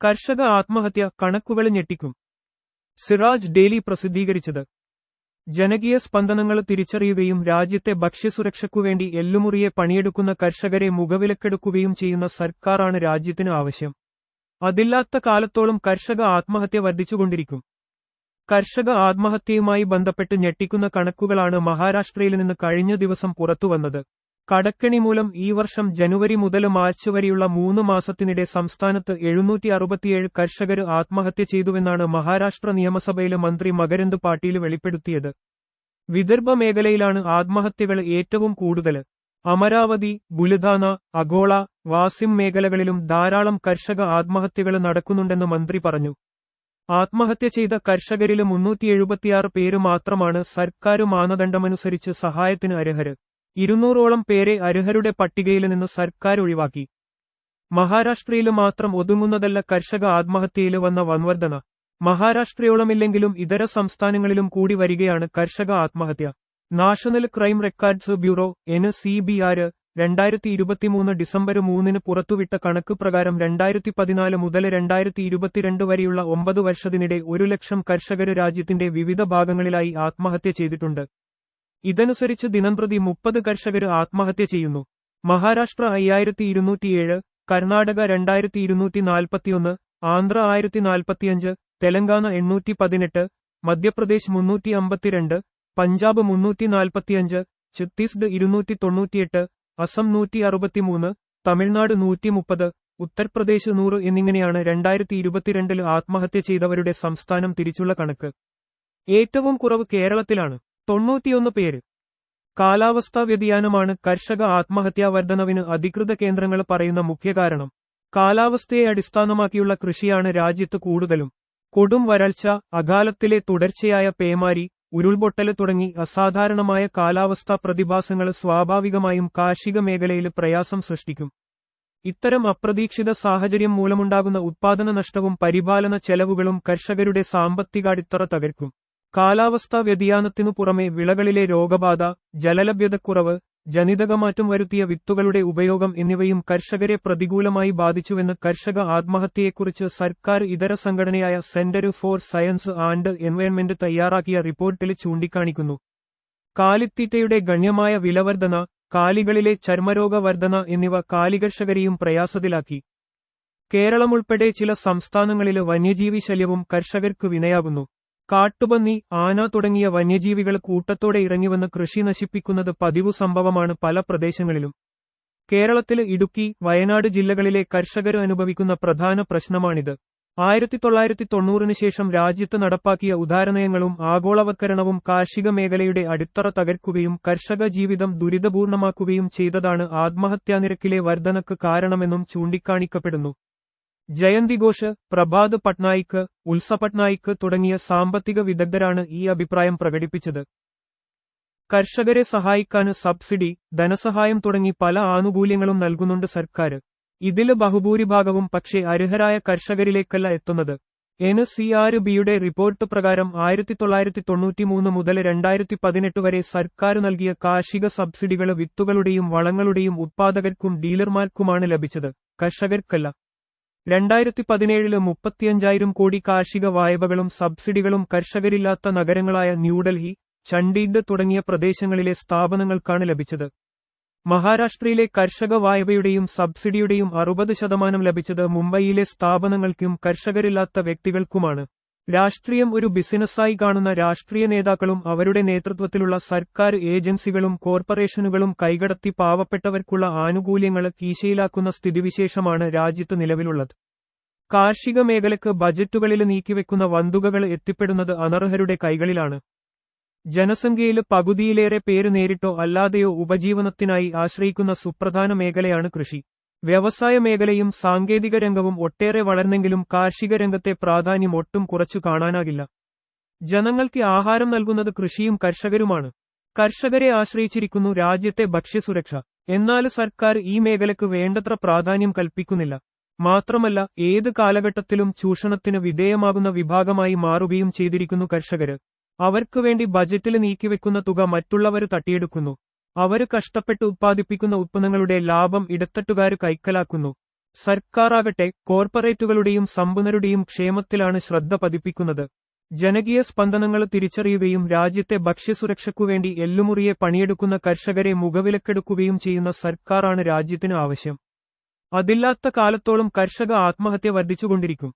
കർഷക ആത്മഹത്യ കണക്കുകൾ ഞെട്ടിക്കും. സിറാജ് ഡെയിലി പ്രസിദ്ധീകരിച്ചത്. ജനകീയ സ്പന്ദനങ്ങൾ തിരിച്ചറിയുകയും രാജ്യത്തെ ഭക്ഷ്യസുരക്ഷയ്ക്കുവേണ്ടി എല്ലുമുറിയെ പണിയെടുക്കുന്ന കർഷകരെ മുഖവിലക്കെടുക്കുകയും ചെയ്യുന്ന സർക്കാരാണ് രാജ്യത്തിന് ആവശ്യം. അതില്ലാത്ത കാലത്തോളം കർഷക ആത്മഹത്യ വർദ്ധിച്ചുകൊണ്ടിരിക്കും. കർഷക ആത്മഹത്യയുമായി ബന്ധപ്പെട്ട് ഞെട്ടിക്കുന്ന കണക്കുകളാണ് മഹാരാഷ്ട്രയിൽ നിന്ന് കഴിഞ്ഞ ദിവസം പുറത്തുവന്നത്. കടക്കണി മൂലം ഈ വർഷം ജനുവരി മുതൽ മാർച്ച് വരെയുള്ള മൂന്ന് മാസത്തിനിടെ സംസ്ഥാനത്ത് എഴുന്നൂറ്റി അറുപത്തിയേഴ് കർഷകർ ആത്മഹത്യ ചെയ്തുവെന്നാണ് മഹാരാഷ്ട്ര നിയമസഭയിലെ മന്ത്രി മകരന്ദ് പാട്ടീൽ വെളിപ്പെടുത്തിയത്. വിദർഭ മേഖലയിലാണ് ആത്മഹത്യകൾ ഏറ്റവും കൂടുതൽ. അമരാവതി ബുലുധാന അഗോള വാസിം മേഖലകളിലും ധാരാളം കർഷക ആത്മഹത്യകൾ നടക്കുന്നുണ്ടെന്ന് മന്ത്രി പറഞ്ഞു. ആത്മഹത്യ ചെയ്ത കർഷകരിൽ മുന്നൂറ്റി എഴുപത്തിയാറ് പേര് മാത്രമാണ് സർക്കാർ മാനദണ്ഡമനുസരിച്ച് സഹായത്തിന് അർഹര്. ഇരുന്നൂറോളം പേരെ അർഹരുടെ പട്ടികയിൽ നിന്ന് സർക്കാർ ഒഴിവാക്കി. മഹാരാഷ്ട്രയിൽ മാത്രം ഒതുങ്ങുന്നതല്ല കർഷക ആത്മഹത്യയിൽ വന്ന വൻവർദ്ധന മഹാരാഷ്ട്രയോളമില്ലെങ്കിലും ഇതര സംസ്ഥാനങ്ങളിലും കൂടി വരികയാണ് കർഷക ആത്മഹത്യ. National crime records bureau N C B R രണ്ടായിരത്തി ഇരുപത്തിമൂന്ന് ഡിസംബർ മൂന്നിന് പുറത്തുവിട്ട കണക്ക് പ്രകാരം രണ്ടായിരത്തി പതിനാല് മുതൽ രണ്ടായിരത്തി ഇരുപത്തിരണ്ട് വരെയുള്ള ഒമ്പത് വർഷത്തിനിടെ ഒരു ലക്ഷം കർഷകർ രാജ്യത്തിന്റെ വിവിധ ഭാഗങ്ങളിലായി ആത്മഹത്യ ചെയ്തിട്ടുണ്ട്. ഇതനുസരിച്ച് ദിനംപ്രതി മുപ്പത് കർഷകർ ആത്മഹത്യ ചെയ്യുന്നു. മഹാരാഷ്ട്ര അയ്യായിരത്തി ഇരുന്നൂറ്റിയേഴ് കർണാടക രണ്ടായിരത്തി ഇരുന്നൂറ്റി നാൽപ്പത്തിയൊന്ന് ആന്ധ്ര ആയിരത്തി നാൽപ്പത്തിയഞ്ച് തെലങ്കാന എണ്ണൂറ്റി പതിനെട്ട് മധ്യപ്രദേശ് മുന്നൂറ്റി അമ്പത്തിരണ്ട് പഞ്ചാബ് മുന്നൂറ്റി നാൽപ്പത്തിയഞ്ച് ഛത്തീസ്ഗഡ് ഇരുന്നൂറ്റി തൊണ്ണൂറ്റിയെട്ട് അസം നൂറ്റി അറുപത്തിമൂന്ന് തമിഴ്നാട് നൂറ്റി മുപ്പത് ഉത്തർപ്രദേശ് നൂറ് എന്നിങ്ങനെയാണ് രണ്ടായിരത്തി ഇരുപത്തിരണ്ടിൽ ആത്മഹത്യ ചെയ്തവരുടെ സംസ്ഥാനം തിരിച്ചുള്ള കണക്ക്. ഏറ്റവും കുറവ് കേരളത്തിലാണ്. തൊണ്ണൂറ്റിയൊന്ന് പേര്. കാലാവസ്ഥാ വ്യതിയാനമാണ് കർഷക ആത്മഹത്യാ വർധനവിന് അധികൃത കേന്ദ്രങ്ങൾ പറയുന്ന മുഖ്യ കാരണം. കാലാവസ്ഥയെ അടിസ്ഥാനമാക്കിയുള്ള കൃഷിയാണ് രാജ്യത്ത് കൂടുതലും. കൊടും വരൾച്ച അകാലത്തിലെ തുടർച്ചയായ പേമാരി ഉരുൾപൊട്ടൽ തുടങ്ങി അസാധാരണമായ കാലാവസ്ഥാ പ്രതിഭാസങ്ങൾ സ്വാഭാവികമായും കാർഷിക മേഖലയിൽ പ്രയാസം സൃഷ്ടിക്കും. ഇത്തരം അപ്രതീക്ഷിത സാഹചര്യം മൂലമുണ്ടാകുന്ന ഉത്പാദന നഷ്ടവും പരിപാലന ചെലവുകളും കർഷകരുടെ സാമ്പത്തിക അടിത്തറ തകർക്കും. കാലാവസ്ഥാ വ്യതിയാനത്തിനു പുറമെ വിളകളിലെ രോഗബാധ ജലലഭ്യതക്കുറവ് ജനിതകമാറ്റം വരുത്തിയ വിത്തുകളുടെ ഉപയോഗം എന്നിവയും കർഷകരെ പ്രതികൂലമായി ബാധിച്ചുവെന്ന് കർഷക ആത്മഹത്യയെക്കുറിച്ച് സർക്കാർ ഇതര സംഘടനയായ centre for science and environment തയ്യാറാക്കിയ റിപ്പോർട്ടിൽ ചൂണ്ടിക്കാണിക്കുന്നു. കാലിത്തീറ്റയുടെ ഗണ്യമായ വിലവർധന കാലികളിലെ ചർമ്മരോഗവർധന എന്നിവ കാലികർഷകരെയും പ്രയാസത്തിലാക്കി. കേരളമുൾപ്പെടെ ചില സംസ്ഥാനങ്ങളിലെ വന്യജീവി ശല്യവും കർഷകർക്ക് വിനയാകുന്നു. കാട്ടുപന്നി ആന തുടങ്ങിയ വന്യജീവികൾ കൂട്ടത്തോടെ ഇറങ്ങിവന്ന് കൃഷി നശിപ്പിക്കുന്നത് പതിവു സംഭവമാണ് പല പ്രദേശങ്ങളിലും. കേരളത്തിലെ ഇടുക്കി വയനാട് ജില്ലകളിലെ കർഷകർ അനുഭവിക്കുന്ന പ്രധാന പ്രശ്നമാണിത്. ആയിരത്തി തൊള്ളായിരത്തി തൊണ്ണൂറിന് ശേഷം രാജ്യത്ത് നടപ്പാക്കിയ ഉദാരനയങ്ങളും ആഗോളവത്കരണവും കാർഷിക മേഖലയുടെ അടിത്തറ തകർക്കുകയും കർഷക ജീവിതം ദുരിതപൂർണമാക്കുകയും ചെയ്തതാണ് ആത്മഹത്യാനിരക്കിലെ വർധനക്ക് കാരണമെന്നും ചൂണ്ടിക്കാണിക്കപ്പെടുന്നു. ജയന്തി ഘോഷ് പ്രഭാത് പട്നായിക്ക് ഉത്സ പട്നായിക്ക് തുടങ്ങിയ സാമ്പത്തിക വിദഗ്ധരാണ് ഈ അഭിപ്രായം പ്രകടിപ്പിച്ചത്. കർഷകരെ സഹായിക്കാൻ സബ്സിഡി ധനസഹായം തുടങ്ങി പല ആനുകൂല്യങ്ങളും നൽകുന്നുണ്ട് സർക്കാർ. ഇതിൽ ബഹുഭൂരിഭാഗവും പക്ഷെ അർഹരായ കർഷകരിലേക്കല്ല എത്തുന്നത്. എൻ സി ആർ ബിയുടെ റിപ്പോർട്ട് പ്രകാരം ആയിരത്തി തൊള്ളായിരത്തി തൊണ്ണൂറ്റിമൂന്ന് മുതൽ രണ്ടായിരത്തി പതിനെട്ട് വരെ സർക്കാർ നൽകിയ കാർഷിക സബ്സിഡികൾ വിത്തുകളുടെയും വളങ്ങളുടെയും ഉത്പാദകർക്കും ഡീലർമാർക്കുമാണ് ലഭിച്ചത്. കർഷകർക്കല്ല. രണ്ടായിരത്തി പതിനേഴിൽ മുപ്പത്തിയഞ്ചായിരം കോടി കാർഷിക വായ്പകളും സബ്സിഡികളും കർഷകരില്ലാത്ത നഗരങ്ങളായ ന്യൂഡൽഹി ചണ്ഡീഗഡ് തുടങ്ങിയ പ്രദേശങ്ങളിലെ സ്ഥാപനങ്ങൾക്കാണ് ലഭിച്ചത്. മഹാരാഷ്ട്രയിലെ കർഷക വായ്പയുടെയും സബ്സിഡിയുടെയും അറുപത് ശതമാനം ലഭിച്ചത് മുംബൈയിലെ സ്ഥാപനങ്ങൾക്കും കർഷകരില്ലാത്ത വ്യക്തികൾക്കുമാണ്. രാഷ്ട്രീയം ഒരു ബിസിനസ്സായി കാണുന്ന രാഷ്ട്രീയ നേതാക്കളും അവരുടെ നേതൃത്വത്തിലുള്ള സർക്കാർ ഏജൻസികളും കോർപ്പറേഷനുകളും കൈകടത്തി പാവപ്പെട്ടവർക്കുള്ള ആനുകൂല്യങ്ങൾ കീശയിലാക്കുന്ന സ്ഥിതിവിശേഷമാണ് രാജ്യത്ത് നിലവിലുള്ളത്. കാർഷിക മേഖലയ്ക്ക് ബജറ്റുകളിൽ നീക്കിവെക്കുന്ന വന്തുകകൾ എത്തിപ്പെടുന്നത് അനർഹരുടെ കൈകളിലാണ്. ജനസംഖ്യയിൽ പകുതിയിലേറെ പേര് നേരിട്ടോ അല്ലാതെയോ ഉപജീവനത്തിനായി ആശ്രയിക്കുന്ന സുപ്രധാന മേഖലയാണ് കൃഷി. വ്യവസായ മേഖലയും സാങ്കേതിക രംഗവും ഒട്ടേറെ വളർന്നെങ്കിലും കാർഷിക രംഗത്തെ പ്രാധാന്യം ഒട്ടും കുറച്ചു കാണാനാകില്ല. ജനങ്ങൾക്ക് ആഹാരം നൽകുന്നത് കൃഷിയും കർഷകരുമാണ്. കർഷകരെ ആശ്രയിച്ചിരിക്കുന്നു രാജ്യത്തെ ഭക്ഷ്യസുരക്ഷ. എന്നാൽ സർക്കാർ ഈ മേഖലയ്ക്ക് വേണ്ടത്ര പ്രാധാന്യം കൽപ്പിക്കുന്നില്ല. മാത്രമല്ല ഏത് കാലഘട്ടത്തിലും ചൂഷണത്തിന് വിധേയമാകുന്ന വിഭാഗമായി മാറുകയും ചെയ്തിരിക്കുന്നു കർഷകര്. അവർക്ക് വേണ്ടി ബജറ്റിൽ നീക്കിവെക്കുന്ന തുക മറ്റുള്ളവർ തട്ടിയെടുക്കുന്നു. അവർ കഷ്ടപ്പെട്ട് ഉത്പാദിപ്പിക്കുന്ന ഉത്പന്നങ്ങളുടെ ലാഭം ഇടത്തട്ടുകാർ കൈക്കലാക്കുന്നു. സർക്കാരാകട്ടെ കോർപ്പറേറ്റുകളുടെയും സമ്പന്നരുടെയും ക്ഷേമത്തിലാണ് ശ്രദ്ധ പതിപ്പിക്കുന്നത്. ജനകീയ സ്പന്ദനങ്ങൾ തിരിച്ചറിയുകയും രാജ്യത്തെ ഭക്ഷ്യസുരക്ഷയ്ക്കുവേണ്ടി എല്ലുമുറിയെ പണിയെടുക്കുന്ന കർഷകരെ മുഖവിലക്കെടുക്കുകയും ചെയ്യുന്ന സർക്കാരാണ് രാജ്യത്തിന് ആവശ്യം. അതില്ലാത്ത കാലത്തോളം കർഷക ആത്മഹത്യ വർദ്ധിച്ചുകൊണ്ടിരിക്കും.